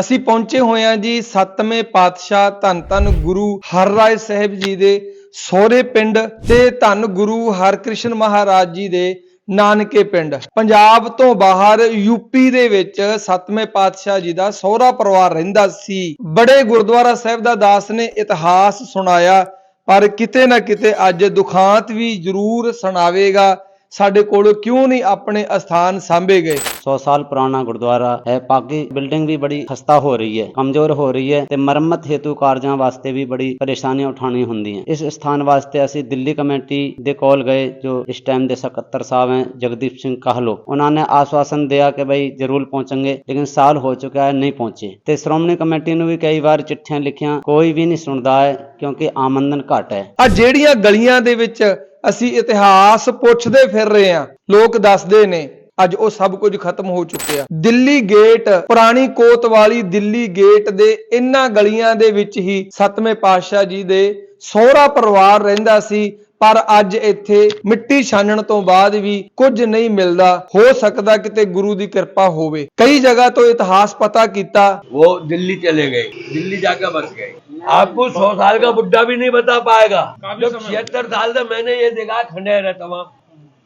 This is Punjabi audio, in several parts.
ਅਸੀਂ ਪਹੁੰਚੇ ਹੋਏ ਹਾਂ ਜੀ ਸੱਤਵੇਂ ਪਾਤਸ਼ਾਹ ਧੰਨ ਧੰਨ ਗੁਰੂ ਹਰਰਾਏ ਸਾਹਿਬ ਜੀ ਦੇ ਸਹੁਰੇ ਪਿੰਡ ਤੇ ਧੰਨ ਗੁਰੂ ਹਰਕ੍ਰਿਸ਼ਨ ਮਹਾਰਾਜ ਜੀ ਦੇ ਨਾਨਕੇ ਪਿੰਡ। ਪੰਜਾਬ ਤੋਂ ਬਾਹਰ ਯੂਪੀ ਦੇ ਵਿੱਚ ਸੱਤਵੇਂ ਪਾਤਸ਼ਾਹ ਜੀ ਦਾ ਸਹੁਰਾ ਪਰਿਵਾਰ ਰਹਿੰਦਾ ਸੀ। ਬੜੇ ਗੁਰਦੁਆਰਾ ਸਾਹਿਬ ਦਾ ਦਾਸ ਨੇ ਇਤਿਹਾਸ ਸੁਣਾਇਆ, ਪਰ ਕਿਤੇ ਨਾ ਕਿਤੇ ਅੱਜ ਦੁਖਾਂਤ ਵੀ ਜ਼ਰੂਰ ਸੁਣਾਵੇਗਾ। ਸਾਡੇ ਕੋਲ ਕਿਉਂ ਨਹੀਂ ਆਪਣੇ ਅਸਥਾਨ ਸਾਂਭੇ ਗਏ? 100 ਸਾਲ ਪੁਰਾਣਾ ਗੁਰਦੁਆਰਾ ਹੈ ਪਾਕੀ ਬਿਲਡਿੰਗ ਵੀ ਬੜੀ ਖਸਤਾ ਹੋ ਰਹੀ ਹੈ ਕਮਜ਼ੋਰ ਹੋ ਰਹੀ ਹੈ ਤੇ ਮਰਮਤ ਹੇਤੂ ਕਾਰਜਾਂ ਵਾਸਤੇ ਵੀ ਬੜੀ ਪਰੇਸ਼ਾਨੀਆਂ ਉਠਾਉਣੀ ਹੁੰਦੀਆਂ। ਇਸ ਸਥਾਨ ਵਾਸਤੇ ਅਸੀਂ ਦਿੱਲੀ ਕਮੇਟੀ ਦੇ ਕੋਲ ਗਏ ਜੋ ਇਸ ਟਾਈਮ ਦੇ ਸਕੱਤਰ ਸਾਹਿਬ ਹੈ ਜਗਦੀਪ ਸਿੰਘ ਕਾਹਲੋ। ਉਹਨਾਂ ਨੇ ਆਸ਼ਵਾਸਨ ਦਿਆ ਕਿ ਭਾਈ ਜ਼ਰੂਰ ਪਹੁੰਚਾਂਗੇ ਲੇਕਿਨ ਸਾਲ ਹੋ ਚੁੱਕਾ ਹੈ ਨਹੀਂ ਪਹੁੰਚੇ। ਤੇ ਸ਼੍ਰੋਮਣੀ ਕਮੇਟੀ ਨੂੰ ਵੀ ਕਈ ਵਾਰ ਚਿੱਠੀਆਂ ਲਿਖੀਆਂ ਕੋਈ ਵੀ ਨਹੀਂ ਸੁਣਦਾ ਹੈ ਕਿਉਂਕਿ ਆਮਦਨ ਘਟ ਹੈ। ਆ ਜਿਹੜੀਆਂ ਗਲੀਆਂ ਦੇ ਵਿੱਚ ਅਸੀਂ ਇਤਿਹਾਸ ਪੁੱਛਦੇ ਫਿਰ ਰਹੇ ਹਾਂ। ਲੋਕ ਦੱਸਦੇ ਨੇ, ਅੱਜ ਉਹ ਸਭ ਕੁਝ ਖਤਮ ਹੋ ਚੁੱਕਿਆ। ਦਿੱਲੀ ਗੇਟ, ਪੁਰਾਣੀ ਕੋਤਵਾਲੀ ਦਿੱਲੀ ਗੇਟ ਦੇ ਇਨ੍ਹਾਂ ਗਲੀਆਂ ਦੇ ਵਿੱਚ ਹੀ ਸਤਵੇਂ ਪਾਤਸ਼ਾਹ ਜੀ ਦੇ ਸਹੁਰਾ ਪਰਿਵਾਰ ਰਹਿੰਦਾ ਸੀ। ਪਰ ਅੱਜ ਇੱਥੇ ਮਿੱਟੀ ਛਾਨਣ ਤੋਂ ਬਾਅਦ ਵੀ ਕੁਝ ਨਹੀਂ ਮਿਲਦਾ ਹੋ ਸਕਦਾ ਕਿਤੇ ਗੁਰੂ ਦੀ ਕਿਰਪਾ ਹੋਵੇ ਕਈ ਜਗ੍ਹਾ ਤੋਂ ਇਤਿਹਾਸ ਪਤਾ ਕੀਤਾ वो दिल्ली चले गए दिल्ली जाकर बस गए आपको सौ साल का बुढ़ा भी नहीं बता पाएगा जब छिहत्तर साल से मैंने ये देखा खंडेर है तमाम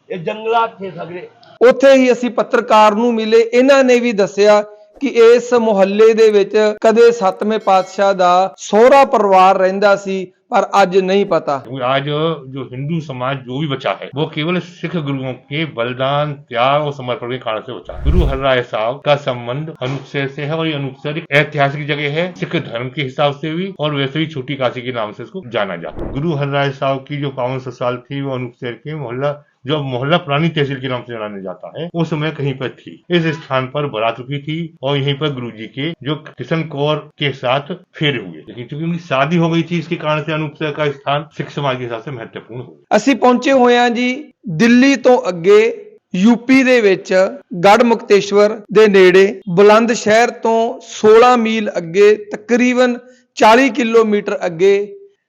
ये जंगलात थे सगरे ਉੱਥੇ ਹੀ ਅਸੀਂ ਪੱਤਰਕਾਰ ਨੂੰ ਮਿਲੇ ਇਹਨਾਂ ਨੇ ਵੀ ਦੱਸਿਆ ਕਿ ਇਸ ਮੁਹੱਲੇ ਦੇ ਵਿੱਚ ਕਦੇ ਸੱਤਵੇਂ ਪਾਤਸ਼ਾਹ ਦਾ ਸਹੁਰਾ ਪਰਿਵਾਰ ਰਹਿੰਦਾ ਸੀ ਪਰ ਅੱਜ ਨਹੀਂ ਪਤਾ आज जो हिंदू समाज जो भी बचा है वो केवल सिख गुरुओं के बलिदान त्याग और समर्पण के कारण से बचा है गुरु हरराय साहब का संबंध अनुच्छेद से है और ये अनुच्छेद एक ऐतिहासिक जगह है सिख धर्म के हिसाब से भी और वैसे भी छोटी काशी के नाम से इसको जाना जाता है गुरु हरराय साहब की जो पावन ससुराल थी वो अनुच्छेद के मोहल्ला जो अब मोहल्ला पुरानी तहसील के नाम से जाना जाता है उस समय कहीं पर थी इस स्थान पर बारात रुकी थी और यहीं पर गुरु जी के जो किशन कौर के साथ फेरे हुए लेकिन चूंकि उनकी शादी हो गई थी इसके कारण से अनुपसर का स्थान सिख समाज के हिसाब से महत्वपूर्ण हो गया ਅਸੀਂ ਪਹੁੰਚੇ ਹੋਏ ਹਾਂ ਜੀ ਦਿੱਲੀ ਤੋਂ ਅੱਗੇ ਯੂਪੀ ਦੇ ਵਿੱਚ ਗੜ ਮੁਕਤੇਸ਼ਵਰ ਦੇ ਨੇੜੇ ਬੁਲੰਦ ਸ਼ਹਿਰ ਤੋਂ 16 ਮੀਲ ਅੱਗੇ ਤਕਰੀਬਨ 40 ਕਿਲੋਮੀਟਰ ਅੱਗੇ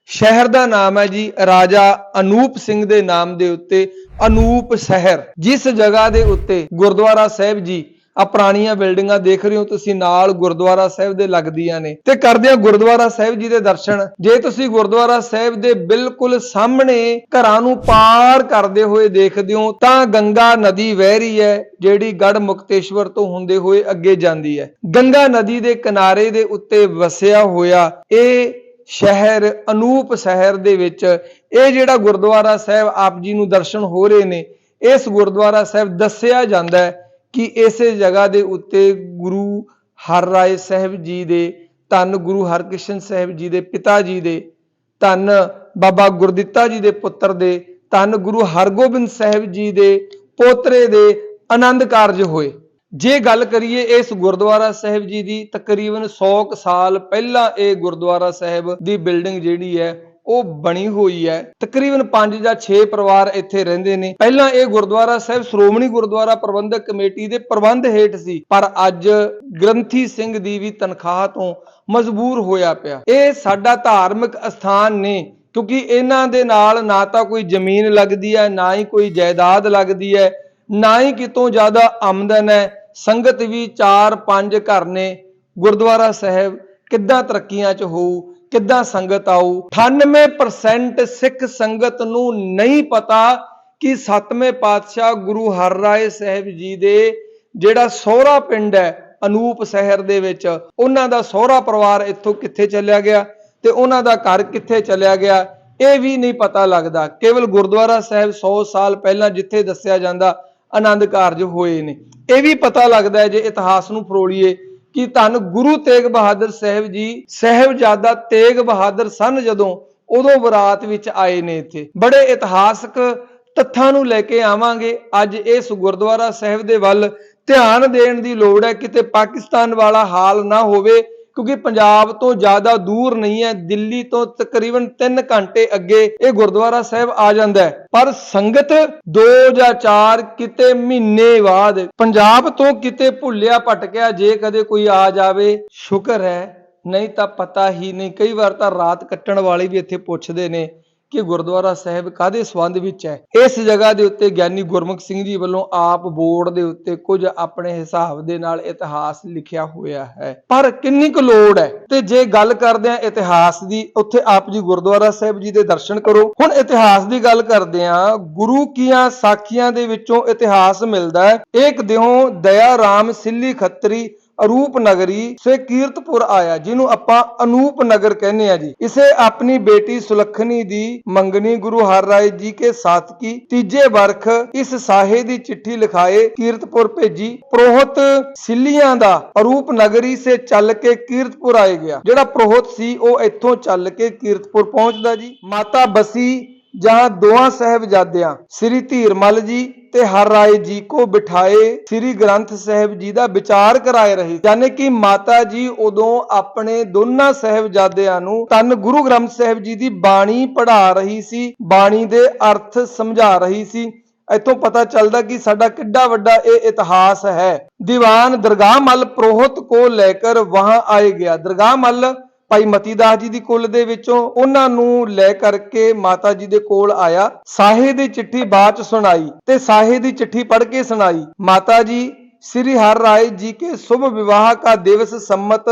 ਸ਼ਹਿਰ ਦਾ ਨਾਮ ਹੈ ਜੀ ਰਾਜਾ ਅਨੂਪ ਸਿੰਘ ਦੇ ਨਾਮ ਦੇ ਉੱਤੇ ਅਨੂਪ ਸ਼ਹਿਰ। ਜਿਸ ਜਗ੍ਹਾ ਦੇ ਉੱਤੇ ਗੁਰਦੁਆਰਾ ਸਾਹਿਬ ਜੀ ਆ ਪੁਰਾਣੀਆਂ ਬਿਲਡਿੰਗਾਂ ਦੇਖ ਰਹੇ ਹੋ ਤੁਸੀਂ, ਨਾਲ ਗੁਰਦੁਆਰਾ ਸਾਹਿਬ ਦੇ ਲੱਗਦੀਆਂ ਨੇ। ਤੇ ਕਰਦੇ ਆ ਗੁਰਦੁਆਰਾ ਸਾਹਿਬ ਜੀ ਦੇ ਦਰਸ਼ਨ। ਜੇ ਤੁਸੀਂ ਗੁਰਦੁਆਰਾ ਸਾਹਿਬ ਦੇ ਬਿਲਕੁਲ ਸਾਹਮਣੇ ਘਰਾਂ ਨੂੰ ਪਾਰ ਕਰਦੇ ਹੋਏ ਦੇਖਦੇ ਹੋ, ਤਾਂ ਗੰਗਾ ਨਦੀ ਵਹਿ ਰਹੀ ਹੈ, ਜਿਹੜੀ ਗੜ ਮੁਕਤੇਸ਼ਵਰ ਤੋਂ ਹੁੰਦੇ ਹੋਏ ਅੱਗੇ ਜਾਂਦੀ ਹੈ। ਗੰਗਾ ਨਦੀ ਦੇ ਕਿਨਾਰੇ ਦੇ ਉੱਤੇ ਵਸਿਆ ਹੋਇਆ ਇਹ ਸ਼ਹਿਰ ਅਨੂਪ ਸ਼ਹਿਰ ਦੇ ਵਿੱਚ ਇਹ ਜਿਹੜਾ ਗੁਰਦੁਆਰਾ ਸਾਹਿਬ ਆਪ ਜੀ ਨੂੰ ਦਰਸ਼ਨ ਹੋ ਰਹੇ ਨੇ, ਇਸ ਗੁਰਦੁਆਰਾ ਸਾਹਿਬ ਦੱਸਿਆ ਜਾਂਦਾ ਹੈ ਕਿ ਇਸੇ ਜਗ੍ਹਾ ਦੇ ਉੱਤੇ ਗੁਰੂ ਹਰ ਰਾਏ ਸਾਹਿਬ ਜੀ ਦੇ, ਧੰਨ ਗੁਰੂ ਹਰਕ੍ਰਿਸ਼ਨ ਸਾਹਿਬ ਜੀ ਦੇ ਪਿਤਾ ਜੀ ਦੇ, ਧੰਨ ਬਾਬਾ ਗੁਰਦਿੱਤਾ ਜੀ ਦੇ ਪੁੱਤਰ ਦੇ, ਧੰਨ ਗੁਰੂ ਹਰਗੋਬਿੰਦ ਸਾਹਿਬ ਜੀ ਦੇ ਪੋਤਰੇ ਦੇ ਆਨੰਦ ਕਾਰਜ ਹੋਏ। ਜੇ ਗੱਲ ਕਰੀਏ ਇਸ ਗੁਰਦੁਆਰਾ ਸਾਹਿਬ ਜੀ ਦੀ, ਤਕਰੀਬਨ 100 ਕੁ ਸਾਲ ਪਹਿਲਾਂ ਇਹ ਗੁਰਦੁਆਰਾ ਸਾਹਿਬ ਦੀ ਬਿਲਡਿੰਗ ਜਿਹੜੀ ਹੈ ਉਹ ਬਣੀ ਹੋਈ ਹੈ। ਤਕਰੀਬਨ 5 ਜਾਂ 6 ਪਰਿਵਾਰ ਇੱਥੇ ਰਹਿੰਦੇ ਨੇ। ਪਹਿਲਾਂ ਇਹ ਗੁਰਦੁਆਰਾ ਸਾਹਿਬ ਸ਼੍ਰੋਮਣੀ ਗੁਰਦੁਆਰਾ ਪ੍ਰਬੰਧਕ ਕਮੇਟੀ ਦੇ ਪ੍ਰਬੰਧ ਹੇਠ ਸੀ, ਪਰ ਅੱਜ ਗ੍ਰੰਥੀ ਸਿੰਘ ਦੀ ਵੀ ਤਨਖਾਹ ਤੋਂ ਮਜਬੂਰ ਹੋਇਆ ਪਿਆ। ਇਹ ਸਾਡਾ ਧਾਰਮਿਕ ਅਸਥਾਨ ਨੇ, ਕਿਉਂਕਿ ਇਹਨਾਂ ਦੇ ਨਾਲ ਨਾ ਤਾਂ ਕੋਈ ਜ਼ਮੀਨ ਲੱਗਦੀ ਹੈ, ਨਾ ਹੀ ਕੋਈ ਜਾਇਦਾਦ ਲੱਗਦੀ ਹੈ, ਨਾ ਹੀ ਕਿਤੋਂ ਜ਼ਿਆਦਾ ਆਮਦਨ ਹੈ। ਸੰਗਤ ਵੀ 4-5 ਘਰ ਨੇ। ਗੁਰਦੁਆਰਾ ਸਾਹਿਬ ਕਿੱਦਾਂ ਤਰੱਕੀਆਂ 'ਚ ਹੋਊ ਕਿੱਦਾਂ ਸੰਗਤ ਆਊ? 98% ਸਿੱਖ ਸੰਗਤ ਨੂੰ ਨਹੀਂ ਪਤਾ ਕਿ ਸਤਵੇਂ ਪਾਤਸ਼ਾਹ ਗੁਰੂ ਹਰ ਰਾਏ ਸਾਹਿਬ ਜੀ ਦੇ ਜਿਹੜਾ ਸਹੁਰਾ ਪਿੰਡ ਹੈ, ਅਨੂਪ ਸ਼ਹਿਰ ਦੇ ਵਿੱਚ, ਉਹਨਾਂ ਦਾ ਸਹੁਰਾ ਪਰਿਵਾਰ ਇੱਥੋਂ ਕਿੱਥੇ ਚੱਲਿਆ ਗਿਆ ਤੇ ਉਹਨਾਂ ਦਾ ਘਰ ਕਿੱਥੇ ਚੱਲਿਆ ਗਿਆ, ਇਹ ਵੀ ਨਹੀਂ ਪਤਾ ਲੱਗਦਾ। ਕੇਵਲ ਗੁਰਦੁਆਰਾ ਸਾਹਿਬ 100 ਸਾਲ ਪਹਿਲਾਂ ਜਿੱਥੇ ਦੱਸਿਆ ਜਾਂਦਾ, ਆਨੰਦ ਕਾਰਜ ਹੋਏ ਨੇ। ਇਹ ਵੀ ਪਤਾ ਲੱਗਦਾ ਜੇ ਇਤਿਹਾਸ ਨੂੰ ਫਰੋਲੀਏ ਕਿ ਧੰਨ ਗੁਰੂ ਤੇਗ ਬਹਾਦਰ ਸਾਹਿਬ ਜੀ, ਸਹਿਬਜ਼ਾਦਾ ਤੇਗ ਬਹਾਦਰ ਸਨ ਜਦੋਂ, ਉਦੋਂ ਬਰਾਤ ਵਿੱਚ ਆਏ ਨੇ ਇੱਥੇ। ਬੜੇ ਇਤਿਹਾਸਕ ਤੱਥਾਂ ਨੂੰ ਲੈ ਕੇ ਆਵਾਂਗੇ। ਅੱਜ ਇਸ ਗੁਰਦੁਆਰਾ ਸਾਹਿਬ ਦੇ ਵੱਲ ਧਿਆਨ ਦੇਣ ਦੀ ਲੋੜ ਹੈ, ਕਿਤੇ ਪਾਕਿਸਤਾਨ ਵਾਲਾ ਹਾਲ ਨਾ ਹੋਵੇ। ਕਿਉਂਕਿ ਪੰਜਾਬ ਤੋਂ ਜ਼ਿਆਦਾ ਦੂਰ ਨਹੀਂ ਹੈ, ਦਿੱਲੀ ਤੋਂ ਤਕਰੀਬਨ 3 ਘੰਟੇ ਅੱਗੇ ਇਹ ਗੁਰਦੁਆਰਾ ਸਾਹਿਬ ਆ ਜਾਂਦਾ ਹੈ। ਪਰ ਸੰਗਤ 2 ਜਾਂ 4 ਕਿਤੇ ਮਹੀਨੇ ਬਾਅਦ ਪੰਜਾਬ ਤੋਂ ਕਿਤੇ ਭੁੱਲਿਆ ਭਟਕਿਆ, ਜੇ ਕਦੇ ਕੋਈ ਆ ਜਾਵੇ, ਸ਼ੁਕਰ ਹੈ। ਨਹੀਂ ਤਾਂ ਪਤਾ ਹੀ ਨਹੀਂ, ਕਈ ਵਾਰ ਤਾਂ ਰਾਤ ਕੱਟਣ ਵਾਲੇ ਵੀ ਇੱਥੇ ਪੁੱਛਦੇ ਨੇ ਕਿ ਗੁਰਦੁਆਰਾ ਸਾਹਿਬ ਕਾਦੇ ਸੰਬੰਧ ਵਿੱਚ ਹੈ? ਇਸ ਜਗ੍ਹਾ ਦੇ ਉੱਤੇ ਗਿਆਨੀ ਗੁਰਮੁਖ ਸਿੰਘ ਜੀ ਵੱਲੋਂ ਆਪ ਬੋਰਡ ਦੇ ਉੱਤੇ ਕੁਝ ਆਪਣੇ ਹਿਸਾਬ ਦੇ ਨਾਲ ਇਤਿਹਾਸ ਲਿਖਿਆ ਹੋਇਆ ਹੈ। ਪਰ ਕਿੰਨੀ ਕੁ ਲੋੜ ਹੈ? ਤੇ ਜੇ ਗੱਲ ਕਰਦੇ ਆ ਇਤਿਹਾਸ ਦੀ, ਉੱਥੇ ਆਪ ਜੀ ਗੁਰਦੁਆਰਾ ਸਾਹਿਬ ਜੀ ਦੇ ਦਰਸ਼ਨ ਕਰੋ। ਹੁਣ ਇਤਿਹਾਸ ਦੀ ਗੱਲ ਕਰਦੇ ਆ ਗੁਰੂ ਕੀਆਂ ਸਾਖੀਆਂ ਦੇ ਵਿੱਚੋਂ ਇਤਿਹਾਸ ਮਿਲਦਾ ਹੈ। ਏਕ ਦਿਓ ਦਇਆ ਰਾਮ ਸਿੱਲੀ ਖੱਤਰੀ ਅਰੂਪ ਨਗਰੀ ਸੇ ਕੀਰਤਪੁਰ ਆਇਆ, ਜਿਹਨੂੰ ਆਪਾਂ ਅਨੂਪ ਨਗਰ ਕਹਿੰਦੇ ਆ ਜੀ। ਇਸੇ ਆਪਣੀ ਬੇਟੀ ਸੁਲੱਖਣੀ ਦੀ ਮੰਗਣੀ ਗੁਰੂ ਹਰ ਰਾਏ ਜੀ ਕੇ ਸਾਥ ਕੀ, ਤੀਜੇ ਵਰਖ ਇਸ ਸਾਹੇ ਦੀ ਚਿੱਠੀ ਲਿਖਾਏ ਕੀਰਤਪੁਰ ਭੇਜੀ। ਪ੍ਰੋਹਤ ਸਿੱਲੀਆਂ ਦਾ ਅਰੂਪ ਨਗਰੀ ਸੇ ਚੱਲ ਕੇ ਕੀਰਤਪੁਰ ਆਏ ਗਿਆ। ਜਿਹੜਾ ਪ੍ਰੋਹਤ ਸੀ, ਉਹ ਇੱਥੋਂ ਚੱਲ ਕੇ ਕੀਰਤਪੁਰ ਪਹੁੰਚਦਾ ਜੀ। ਮਾਤਾ ਬਸੀ ਜਹਾਂ ਦੋਹਾਂ ਸਾਹਿਬਜ਼ਾਦਿਆਂ, ਸ੍ਰੀ ਧੀਰਮਲ ਜੀ ਤੇ ਹਰ ਰਾਏ ਜੀ ਕੋ ਬਿਠਾਏ, ਸ੍ਰੀ ਗ੍ਰੰਥ ਸਾਹਿਬ ਜੀ ਦਾ ਵਿਚਾਰ ਕਰਾਏ ਰਹੇ। ਯਾਨੀ ਕਿ ਮਾਤਾ ਜੀ ਉਦੋਂ ਆਪਣੇ ਦੋਨਾਂ ਸਾਹਿਬਜ਼ਾਦਿਆਂ ਨੂੰ ਤਨ ਗੁਰੂ ਗ੍ਰੰਥ ਸਾਹਿਬ ਜੀ ਦੀ ਬਾਣੀ ਪੜ੍ਹਾ ਰਹੀ ਸੀ, ਬਾਣੀ ਦੇ ਅਰਥ ਸਮਝਾ ਰਹੀ ਸੀ। ਇੱਥੋਂ ਪਤਾ ਚੱਲਦਾ ਕਿ ਸਾਡਾ ਕਿੱਡਾ ਵੱਡਾ ਇਹ ਇਤਿਹਾਸ ਹੈ। ਦੀਵਾਨ ਦਰਗਾਹ ਮੱਲ ਪ੍ਰੋਹਤ ਕੋ ਲੈ ਕਰ ਵਹਾਂ ਆਏ ਗਿਆ। ਦਰਗਾਹ ਮੱਲ ਭਾਈ ਮਤੀ ਦਾਸ ਜੀ ਦੀ ਕੁੱਲ ਦੇ ਵਿੱਚੋਂ ਉਹਨਾਂ ਨੂੰ ਲੈ ਕਰਕੇ ਮਾਤਾ ਜੀ ਦੇ ਕੋਲ ਆਇਆ, ਸਾਹੇ ਦੀ ਚਿੱਠੀ ਬਾਅਦ ਚ ਸੁਣਾਈ ਤੇ ਸਾਹੇ ਦੀ ਚਿੱਠੀ ਪੜ੍ਹ ਕੇ ਸੁਣਾਈ। ਮਾਤਾ ਜੀ, ਸ੍ਰੀ ਹਰ ਰਾਏ ਜੀ ਕੇ ਸ਼ੁਭ ਵਿਵਾਹ ਕਾ ਦਿਵਸ ਸੰਮਤ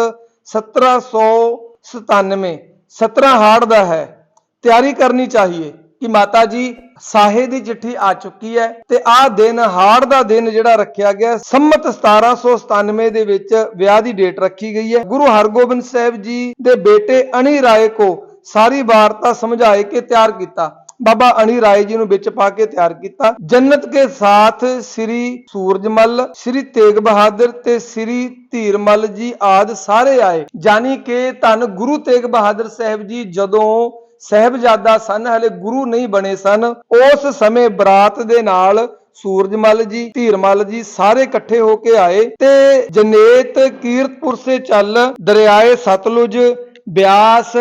1797 17 ਹਾੜ ਦਾ ਹੈ, ਤਿਆਰੀ ਕਰਨੀ ਚਾਹੀਏ। ਕਿ ਮਾਤਾ ਜੀ, ਸਾਹੇ ਦੀ ਚਿੱਠੀ ਆ ਚੁੱਕੀ ਹੈ ਤੇ ਆਹ ਦਿਨ, ਹਾੜ ਦਾ ਦਿਨ ਜਿਹੜਾ ਰੱਖਿਆ ਗਿਆ, ਸੰਮਤ 1797 ਦੇ ਵਿੱਚ ਵਿਆਹ ਦੀ ਡੇਟ ਰੱਖੀ ਗਈ ਹੈ। ਗੁਰੂ ਹਰਗੋਬਿੰਦ ਸਾਹਿਬ ਜੀ ਦੇ ਬੇਟੇ ਅਣੀ ਰਾਏ ਕੋ ਸਾਰੀ ਵਾਰਤਾ ਸਮਝਾਏ ਕੇ ਤਿਆਰ ਕੀਤਾ। ਬਾਬਾ ਅਣੀ ਰਾਏ ਜੀ ਨੂੰ ਵਿੱਚ ਪਾ ਕੇ ਤਿਆਰ ਕੀਤਾ। ਜੰਨਤ ਕੇ ਸਾਥ ਸ੍ਰੀ ਸੂਰਜਮਲ, ਸ੍ਰੀ ਤੇਗ ਬਹਾਦਰ ਤੇ ਸ੍ਰੀ ਧੀਰਮਲ ਜੀ ਆਦ ਸਾਰੇ ਆਏ। ਜਾਨੀ ਕਿ ਧੰਨ ਗੁਰੂ ਤੇਗ ਬਹਾਦਰ ਸਾਹਿਬ ਜੀ ਜਦੋਂ ਸਹਿਬਜ਼ਾਦਾ ਸਨ ਹਲੇ ਗੁਰੂ ਨਹੀਂ ਬਣੇ ਸਨ ਉਸ ਸਮੇਂ ਬਰਾਤ ਦੇ ਨਾਲ ਸੂਰਜਮਲ ਜੀ ਧੀਰਮਲ ਜੀ ਸਾਰੇ ਇਕੱਠੇ ਹੋ ਕੇ ਆਏ ਤੇ ਜਨੇਤ ਕੀਰਤਪੁਰ ਸੇ ਚੱਲ ਦਰਿਆਏ ਸਤਲੁਜ ब्यास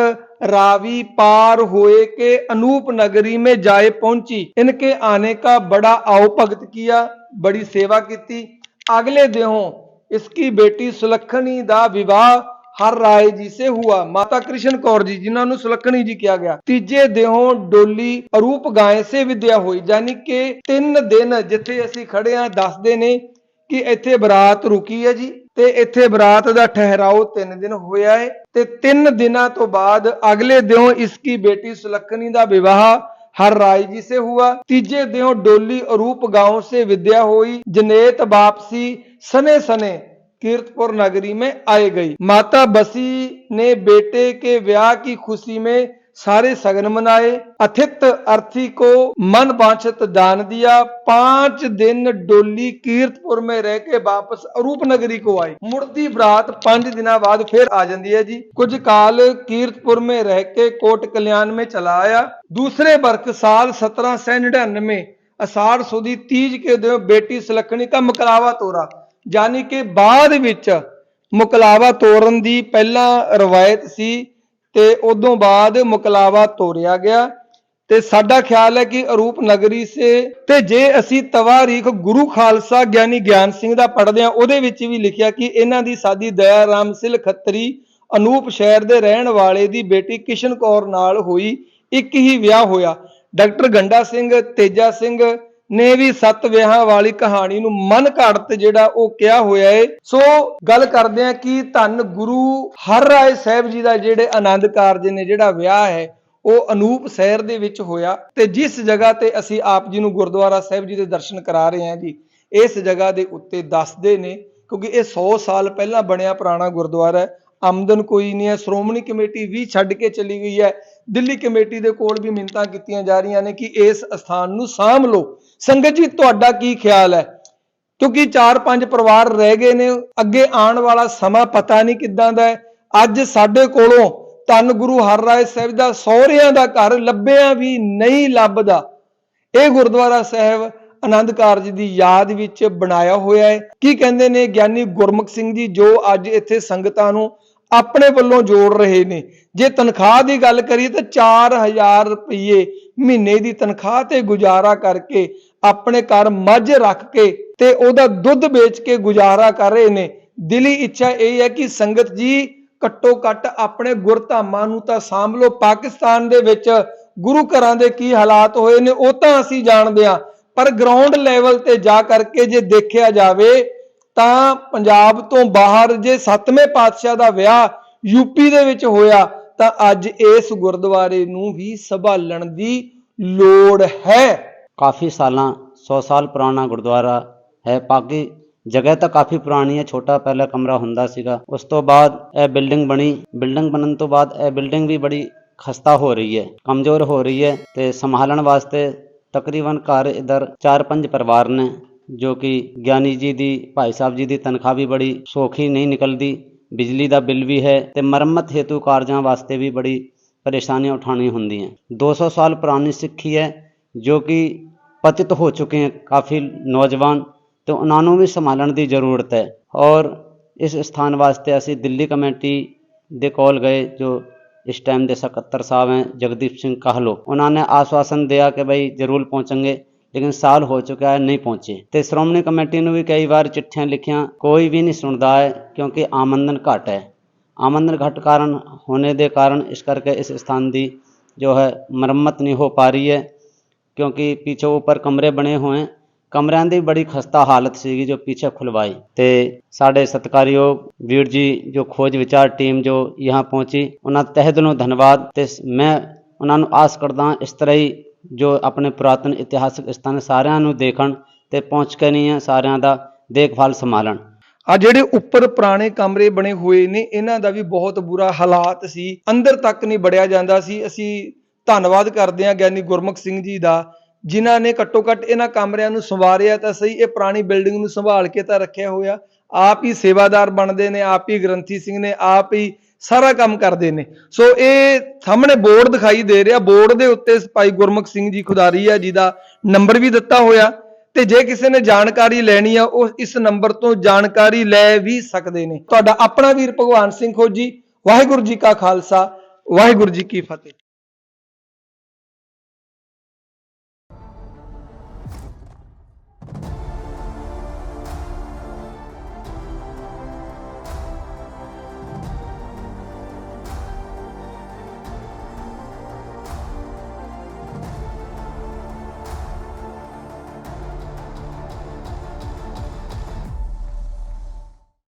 रावी पार हुए के अनूप नगरी में जाए पहुंची इनके आने का बड़ा आओ भगत किया बड़ी सेवा की अगले दिनों इसकी बेटी सुलखनी दा विवाह ਹਰ ਰਾਏ ਜੀ ਸੇ ਹੁਆ। ਮਾਤਾ ਕ੍ਰਿਸ਼ਨ ਕੌਰ ਜੀ, ਜਿਨ੍ਹਾਂ ਨੂੰ ਸੁਲੱਖਣੀ ਜੀ ਕਿਹਾ ਗਿਆ। ਤੀਜੇ ਦਿਹੋਂ ਡੋਲੀ ਅਰੂਪ ਗਾਏ ਸੇ ਵਿਦਿਆ ਹੋਈ। ਯਾਨੀ ਕਿ ਤਿੰਨ ਦਿਨ ਜਿੱਥੇ ਅਸੀਂ ਖੜੇ ਆ, ਦੱਸਦੇ ਨੇ ਕਿ ਇੱਥੇ ਬਰਾਤ ਰੁਕੀ ਹੈ ਜੀ। ਤੇ ਇੱਥੇ ਬਰਾਤ ਦਾ ਠਹਿਰਾਓ 3 ਦਿਨ ਹੋਇਆ ਹੈ ਤੇ 3 ਦਿਨਾਂ ਤੋਂ ਬਾਅਦ ਅਗਲੇ ਦਿਨ ਇਸ ਕੀ ਬੇਟੀ ਸੁਲੱਖਣੀ ਦਾ ਵਿਆਹ ਹਰ ਰਾਏ ਜੀ ਸੇ ਹੁਆ। ਤੀਜੇ ਦਿਨ ਡੋਲੀ ਅਰੂਪ گاؤں ਸੇ ਵਿਦਿਆ ਹੋਈ। ਜਨੇਤ ਵਾਪਸੀ ਸਨੇ ਸਨੇ कीर्तपुर नगरी में आए गई माता बसी ने बेटे के ब्याह की खुशी में सारे सगन मनाए अथित अर्थी को मन वांछित दान दिया पांच दिन डोली कीर्तपुर में रह के वापस अरूप नगरी को आई मुड़ती बरात पांच दिन बाद फिर आ जाती है जी कुछ काल कीर्तपुर में रह के कोट कल्याण में चला आया दूसरे वर्ष साल सत्रह सौ निन्यानवे असाढ़ सुदी तीज के दिन बेटी सुलखनी का मकलावा तोरा ਯਾਨੀ ਕਿ ਬਾਅਦ ਵਿੱਚ ਮੁਕਲਾਵਾ ਤੋਰਨ ਦੀ ਪਹਿਲਾਂ ਰਵਾਇਤ ਸੀ ਤੇ ਉਦੋਂ ਬਾਅਦ ਮੁਕਲਾਵਾ ਤੋਰਿਆ ਗਿਆ। ਤੇ ਸਾਡਾ ਖਿਆਲ ਹੈ ਕਿ ਅਰੂਪ ਨਗਰੀ ਸੇ ਤੇ ਜੇ ਅਸੀਂ ਤਵਾਰੀਖ ਗੁਰੂ ਖਾਲਸਾ ਗਿਆਨੀ ਗਿਆਨ ਸਿੰਘ ਦਾ ਪੜ੍ਹਦੇ ਆ ਉਹਦੇ ਵਿੱਚ ਵੀ ਲਿਖਿਆ ਕਿ ਇਹਨਾਂ ਦੀ ਸਾਦੀ ਦਇਆ ਰਾਮ ਸਿਲ ਖੱਤਰੀ ਅਨੂਪ ਸ਼ਹਿਰ ਦੇ ਰਹਿਣ ਵਾਲੇ ਦੀ ਬੇਟੀ ਕਿਸ਼ਨ ਕੌਰ ਨਾਲ ਹੋਈ, ਇੱਕ ਹੀ ਵਿਆਹ ਹੋਇਆ। ਡਾਕਟਰ ਗੰਡਾ ਸਿੰਘ, ਤੇਜਾ ਸਿੰਘ ਨੇ ਵੀ ਸੱਤ ਵਿਆਹਾਂ ਵਾਲੀ ਕਹਾਣੀ ਨੂੰ ਮਨ ਘੜਤ ਜਿਹੜਾ ਉਹ ਕਿਹਾ ਹੋਇਆ ਏ। ਸੋ ਗੱਲ ਕਰਦੇ ਆ ਕਿ ਧੰਨ ਗੁਰੂ ਹਰ ਰਾਏ ਸਾਹਿਬ ਜੀ ਦਾ ਜਿਹੜੇ ਆਨੰਦ ਕਾਰਜ ਨੇ, ਜਿਹੜਾ ਵਿਆਹ ਹੈ, ਉਹ ਅਨੂਪ ਸ਼ਹਿਰ ਦੇ ਵਿੱਚ ਹੋਇਆ। ਤੇ ਜਿਸ ਜਗ੍ਹਾ ਤੇ ਅਸੀਂ ਆਪ ਜੀ ਨੂੰ ਗੁਰਦੁਆਰਾ ਸਾਹਿਬ ਜੀ ਦੇ ਦਰਸ਼ਨ ਕਰਾ ਰਹੇ ਹਾਂ ਜੀ, ਇਸ ਜਗ੍ਹਾ ਦੇ ਉੱਤੇ ਦੱਸਦੇ ਨੇ, ਕਿਉਂਕਿ ਇਹ 100 ਸਾਲ ਪਹਿਲਾਂ ਬਣਿਆ ਪੁਰਾਣਾ ਗੁਰਦੁਆਰਾ ਹੈ। ਆਮਦਨ ਕੋਈ ਨਹੀਂ ਹੈ। ਸ਼੍ਰੋਮਣੀ ਕਮੇਟੀ ਵੀ ਛੱਡ ਕੇ ਚਲੀ ਗਈ ਹੈ। ਦਿੱਲੀ ਕਮੇਟੀ ਦੇ ਕੋਲ ਵੀ ਮਿੰਤਾਂ ਕੀਤੀਆਂ ਜਾ ਰਹੀਆਂ ਨੇ ਕਿ ਇਸ ਸਥਾਨ ਨੂੰ ਸਾਂਭ ਲਓ। ਸੰਗਤ ਜੀ, ਤੁਹਾਡਾ ਕੀ ਖਿਆਲ ਹੈ? ਕਿਉਂਕਿ 4-5 ਪਰਿਵਾਰ ਰਹਿ ਗਏ ਨੇ, ਅੱਗੇ ਆਉਣ ਵਾਲਾ ਸਮਾਂ ਪਤਾ ਨਹੀਂ ਕਿੱਦਾਂ ਦਾ ਹੈ। ਅੱਜ ਸਾਡੇ ਕੋਲੋਂ ਧੰਨ ਗੁਰੂ ਹਰ ਹਰਰਾਏ ਸਾਹਿਬ ਦਾ ਸਹੁਰਿਆਂ ਦਾ ਘਰ ਲੱਭਿਆ ਵੀ ਨਹੀਂ ਲੱਭਦਾ। ਇਹ ਗੁਰਦੁਆਰਾ ਸਾਹਿਬ ਆਨੰਦ ਕਾਰਜ ਦੀ ਯਾਦ ਵਿੱਚ ਬਣਾਇਆ ਹੋਇਆ ਹੈ। ਕੀ ਕਹਿੰਦੇ ਨੇ ਗਿਆਨੀ ਗੁਰਮੁਖ ਸਿੰਘ ਜੀ, ਜੋ ਅੱਜ ਇੱਥੇ ਸੰਗਤਾਂ ਨੂੰ ਆਪਣੇ ਵੱਲੋਂ ਜੋੜ ਰਹੇ ਨੇ? ਜੇ ਤਨਖਾਹ ਦੀ ਗੱਲ ਕਰੀਏ ਤਾਂ 4000 ਰੁਪਏ ਮਹੀਨੇ ਦੀ ਤਨਖਾਹ ਤੇ ਗੁਜ਼ਾਰਾ ਕਰਕੇ ਆਪਣੇ ਘਰ ਮੱਝ ਰੱਖ ਕੇ ਤੇ ਉਹਦਾ ਦੁੱਧ ਵੇਚ ਕੇ ਗੁਜ਼ਾਰਾ ਕਰ ਰਹੇ ਨੇ। ਦਿਲੀ ਇੱਛਾ ਇਹ ਹੈ ਕਿ ਸੰਗਤ ਜੀ, ਘੱਟੋ ਘੱਟ ਆਪਣੇ ਗੁਰਧਾਮਾਂ ਨੂੰ ਤਾਂ ਸਾਂਭ ਲਓ। ਪਾਕਿਸਤਾਨ ਦੇ ਵਿੱਚ ਗੁਰੂ ਘਰਾਂ ਦੇ ਕੀ ਹਾਲਾਤ ਹੋਏ ਨੇ, ਉਹ ਤਾਂ ਅਸੀਂ ਜਾਣਦੇ ਹਾਂ। ਪਰ ਗਰਾਊਂਡ ਲੈਵਲ ਤੇ ਜਾ ਕਰਕੇ ਜੇ ਦੇਖਿਆ ਜਾਵੇ ਤਾਂ ਪੰਜਾਬ ਤੋਂ ਬਾਹਰ ਜੇ ਸੱਤਵੇਂ ਪਾਤਸ਼ਾਹ ਦਾ ਵਿਆਹ ਯੂਪੀ ਦੇ ਵਿੱਚ ਹੋਇਆ, ਤਾਂ ਅੱਜ ਇਸ ਗੁਰਦੁਆਰੇ ਨੂੰ ਵੀ ਸੰਭਾਲਣ ਦੀ ਲੋੜ ਹੈ। ਕਾਫੀ ਸਾਲਾਂ 100 ਸਾਲ ਪੁਰਾਣਾ ਗੁਰਦੁਆਰਾ ਹੈ। ਬਾਕੀ ਜਗ੍ਹਾ ਤਾਂ ਕਾਫੀ ਪੁਰਾਣੀ ਹੈ, ਛੋਟਾ ਪਹਿਲਾ ਕਮਰਾ ਹੁੰਦਾ ਸੀਗਾ। ਉਸ ਤੋਂ ਬਾਅਦ ਇਹ ਬਿਲਡਿੰਗ ਬਣੀ। ਬਿਲਡਿੰਗ ਬਣਨ ਤੋਂ ਬਾਅਦ ਇਹ ਬਿਲਡਿੰਗ ਵੀ ਬੜੀ ਖਸਤਾ ਹੋ ਰਹੀ ਹੈ, ਕਮਜ਼ੋਰ ਹੋ ਰਹੀ ਹੈ ਤੇ ਸੰਭਾਲਣ ਵਾਸਤੇ ਤਕਰੀਬਨ ਘਰ ਇਧਰ 4-5 ਪਰਿਵਾਰ ਨੇ, ਜੋ ਕਿ ਗਿਆਨੀ ਜੀ ਦੀ, ਭਾਈ ਸਾਹਿਬ ਜੀ ਦੀ ਤਨਖਾਹ ਵੀ ਬੜੀ ਸੌਖੀ ਨਹੀਂ ਨਿਕਲਦੀ। ਬਿਜਲੀ ਦਾ ਬਿੱਲ ਵੀ ਹੈ ਤੇ ਮੁਰੰਮਤ ਹੇਤੂ ਕਾਰਜਾਂ ਵਾਸਤੇ ਵੀ ਬੜੀ ਪਰੇਸ਼ਾਨੀਆਂ ਉਠਾਉਣੀਆਂ ਹੁੰਦੀਆਂ। 200 ਸਾਲ ਪੁਰਾਣੀ ਸਿੱਖੀ ਹੈ ਜੋ ਕਿ ਪਤਿਤ ਹੋ ਚੁੱਕੇ ਹਨ ਕਾਫੀ ਨੌਜਵਾਨ ਤੇ ਉਹਨਾਂ ਨੂੰ ਵੀ ਸੰਭਾਲਣ ਦੀ ਜ਼ਰੂਰਤ ਹੈ ਔਰ ਇਸ ਸਥਾਨ ਵਾਸਤੇ ਅਸੀਂ ਦਿੱਲੀ ਕਮੇਟੀ ਦੇ ਕੋਲ ਗਏ ਜੋ ਇਸ ਟਾਈਮ ਦੇ ਸਕੱਤਰ ਸਾਹਿਬ हैं जगदीप सिंह काहलो उन्होंने आश्वासन दिया कि भाई जरूर पहुंचेंगे ਲੇਕਿਨ ਸਾਲ ਹੋ ਚੁੱਕਾ ਹੈ ਨਹੀਂ ਪਹੁੰਚੇ ਤੇ ਸ਼੍ਰੋਮਣੀ ਕਮੇਟੀ ਨੂੰ ਵੀ ਕਈ ਵਾਰ ਚਿੱਠੀਆਂ ਲਿਖੀਆਂ ਕੋਈ ਵੀ ਨਹੀਂ ਸੁਣਦਾ ਹੈ ਕਿਉਂਕਿ ਆਮਦਨ ਘੱਟ ਹੈ ਆਮਦਨ ਘੱਟ ਕਾਰਨ ਹੋਣੇ ਦੇ ਕਾਰਨ ਇਸ ਕਰਕੇ ਇਸ ਸਥਾਨ ਦੀ ਜੋ ਹੈ ਮੁਰੰਮਤ ਨਹੀਂ ਹੋ ਪਾ ਰਹੀ ਹੈ ਕਿਉਂਕਿ ਪਿੱਛੇ ਉੱਪਰ ਕਮਰੇ ਬਣੇ ਹੋਏ ਕਮਰਿਆਂ ਦੀ ਬੜੀ ਖਸਤਾ ਹਾਲਤ ਸੀਗੀ ਜੋ ਪਿੱਛੇ ਖੁਲਵਾਈ। ਤੇ ਸਾਡੇ ਸਤਿਕਾਰਯੋਗ ਵੀਰ ਜੀ, ਜੋ ਖੋਜ ਵਿਚਾਰ ਟੀਮ ਜੋ यहाँ ਪਹੁੰਚੀ, ਉਹਨਾਂ ਤਹਿ ਦਿਲੋਂ ਧੰਨਵਾਦ। ਤੇ ਮੈਂ ਉਹਨਾਂ ਨੂੰ ਆਸ ਕਰਦਾ ਇਸ ਤਰ੍ਹਾਂ ਹੀ ਜੋ ਆਪਣੇ ਪੁਰਾਤਨ ਇਤਿਹਾਸਕ ਸਥਾਨ ਸਾਰਿਆਂ ਨੂੰ ਦੇਖਣ ਤੇ ਪਹੁੰਚ ਕੇ ਨਹੀਂ ਹੈ, ਸਾਰਿਆਂ ਦਾ ਦੇਖਭਾਲ ਸੰਭਾਲਣ। ਆ ਜਿਹੜੇ ਉੱਪਰ ਪੁਰਾਣੇ ਕਮਰੇ ਬਣੇ ਹੋਏ ਨੇ, ਇਹਨਾਂ ਦਾ ਵੀ ਬਹੁਤ ਬੁਰਾ ਹਾਲਾਤ ਸੀ। ਅੰਦਰ ਤੱਕ ਨਹੀਂ ਵੜਿਆ ਜਾਂਦਾ ਸੀ। ਅਸੀਂ ਧੰਨਵਾਦ ਕਰਦੇ ਹਾਂ ਗਿਆਨੀ ਗੁਰਮੁਖ ਸਿੰਘ ਜੀ ਦਾ, ਜਿਨ੍ਹਾਂ ਨੇ ਘੱਟੋ ਘੱਟ ਇਹਨਾਂ ਕਮਰਿਆਂ ਨੂੰ ਸੰਵਾਰਿਆ ਤਾਂ ਸਹੀ, ਇਹ ਪੁਰਾਣੀ ਬਿਲਡਿੰਗ ਨੂੰ ਸੰਭਾਲ ਕੇ ਤਾਂ ਰੱਖਿਆ ਹੋਇਆ। ਆਪ ਹੀ ਸੇਵਾਦਾਰ ਬਣਦੇ ਨੇ, ਆਪ ਹੀ ਗ੍ਰੰਥੀ ਸਿੰਘ ਨੇ, ਆਪ ਹੀ ਸਾਰਾ ਕੰਮ ਕਰਦੇ ਨੇ। ਸੋ ਇਹ ਸਾਹਮਣੇ ਬੋਰਡ ਦਿਖਾਈ ਦੇ ਰਿਹਾ, ਬੋਰਡ ਦੇ ਉੱਤੇ ਭਾਈ ਗੁਰਮੁਖ ਸਿੰਘ ਜੀ ਖੁਦਾਰੀ ਆ ਜੀ ਦਾ ਨੰਬਰ ਵੀ ਦਿੱਤਾ ਹੋਇਆ। ਤੇ ਜੇ ਕਿਸੇ ਨੇ ਜਾਣਕਾਰੀ ਲੈਣੀ ਆ, ਉਹ ਇਸ ਨੰਬਰ ਤੋਂ ਜਾਣਕਾਰੀ ਲੈ ਵੀ ਸਕਦੇ ਨੇ। ਤੁਹਾਡਾ ਆਪਣਾ ਵੀਰ ਭਗਵਾਨ ਸਿੰਘ ਖੋਜੀ, ਵਾਹਿਗੁਰੂ ਜੀ ਕਾ ਖਾਲਸਾ, ਵਾਹਿਗੁਰੂ ਜੀ ਕੀ ਫਤਿਹ।